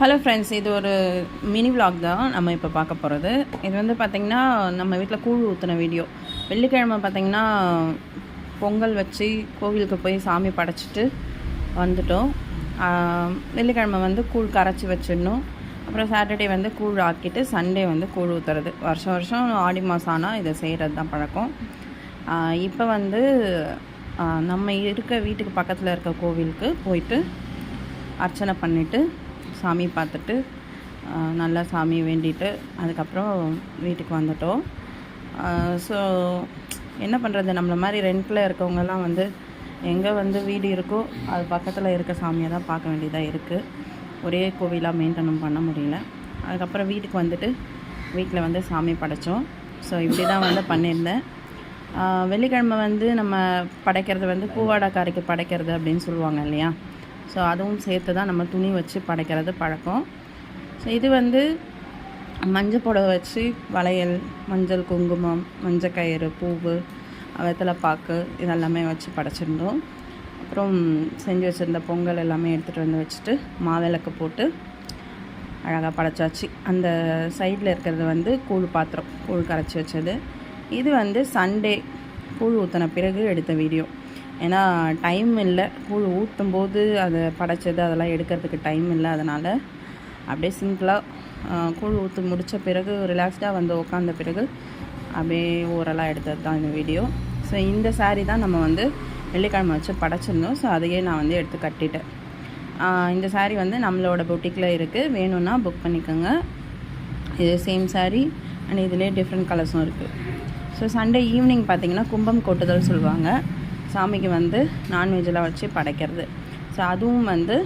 Hello friends இது ஒரு mini vlog தான் நம்ம இப்போ பார்க்க போகிறது இது வந்து பார்த்திங்கன்னா நம்ம வீட்டில் கூழ் ஊற்றின வீடியோ வெள்ளிக்கிழமை பார்த்திங்கன்னா பொங்கல் வச்சு கோவிலுக்கு போய் சாமி படைச்சிட்டு வந்துட்டோம். வெள்ளிக்கிழமை வந்து கூழ் கரைச்சி வச்சிடணும். அப்புறம் சாட்டர்டே வந்து கூழ் ஆக்கிட்டு சண்டே வந்து கூழ் ஊற்றுறது வருஷம் வருஷம் ஆடி மாதம் ஆனால் இதை செய்கிறது தான் பழக்கம். இப்போ வந்து நம்ம இருக்க வீட்டுக்கு பக்கத்தில் இருக்க கோவிலுக்கு போயிட்டு அர்ச்சனை பண்ணிவிட்டு சாமி பார்த்துட்டு நல்லா சாமி வேண்டிட்டு அதுக்கப்புறம் வீட்டுக்கு வந்துட்டோம். ஸோ என்ன பண்ணுறது நம்மள மாதிரி ரெண்டில் இருக்கவங்கெல்லாம் வந்து எங்கே வந்து வீடு இருக்கோ அது பக்கத்தில் இருக்க சாமியை தான் பார்க்க வேண்டியதாக இருக்குது ஒரே கோவிலாக மெயின்டெனும் பண்ண முடியல. அதுக்கப்புறம் வீட்டுக்கு வந்துட்டு வீட்டில் வந்து சாமி படைச்சோம். ஸோ இப்படி தான் வந்து பண்ணியிருந்தேன். வெள்ளிக்கிழமை வந்து நம்ம படைக்கிறது வந்து பூவாடாக்காரிக்கு படைக்கிறது அப்படின்னு சொல்லுவாங்க இல்லையா? ஸோ அதுவும் சேர்த்து தான் நம்ம துணி வச்சு படைக்கிறது பழக்கம். ஸோ இது வந்து மஞ்சள் புடவை வச்சு வளையல் மஞ்சள் குங்குமம் மஞ்சள் கயிறு பூவு வெத்தலைப்பாக்கு இதெல்லாமே வச்சு படைச்சிருந்தோம். அப்புறம் செஞ்சு வச்சுருந்த பொங்கல் எல்லாமே எடுத்துகிட்டு வந்து வச்சுட்டு மாவிளக்கு போட்டு அழகாக படைச்சாச்சு. அந்த சைடில் இருக்கிறது வந்து கூழ் பாத்திரம் கூழ் கரைச்சி வச்சது. இது வந்து சண்டே கூழ் ஊற்றின பிறகு எடுத்த வீடியோ. ஏன்னா டைம் இல்லை. கூழ் ஊற்றும் போது அதை படைச்சது அதெல்லாம் எடுக்கிறதுக்கு டைம் இல்லை. அதனால் அப்படியே சிம்பிளாக கூழ் ஊற்று முடித்த பிறகு ரிலாக்ஸ்டாக வந்து உட்காந்த பிறகு அப்படியே ஓரலாக எடுத்தது தான் இந்த வீடியோ ஸோ இந்த சாரீ தான் நம்ம வந்து வெள்ளிக்கிழமை வச்சு படைச்சிருந்தோம். ஸோ அதையே நான் வந்து எடுத்து கட்டிட்டேன். இந்த சாரீ வந்து நம்மளோட பொட்டிக்கில் இருக்குது வேணும்னா புக் பண்ணிக்கோங்க. இது சேம் சாரீ அண்ட் இதிலே டிஃப்ரெண்ட் கலர்ஸும் இருக்குது ஸோ சண்டே ஈவினிங் பார்த்தீங்கன்னா கும்பம் கொட்டுதல் சொல்லுவாங்க. சாமிக்கு வந்து நான்வெஜ்ஜெலாம் வச்சு படைக்கிறது. ஸோ அதுவும் வந்து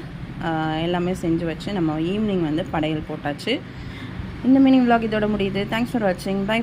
எல்லாமே செஞ்சு வச்சு நம்ம ஈவினிங் வந்து படையல் போட்டாச்சு. இந்த மினி விலாக் இதோட முடியுது. தேங்க்ஸ் ஃபார் வாட்சிங் பை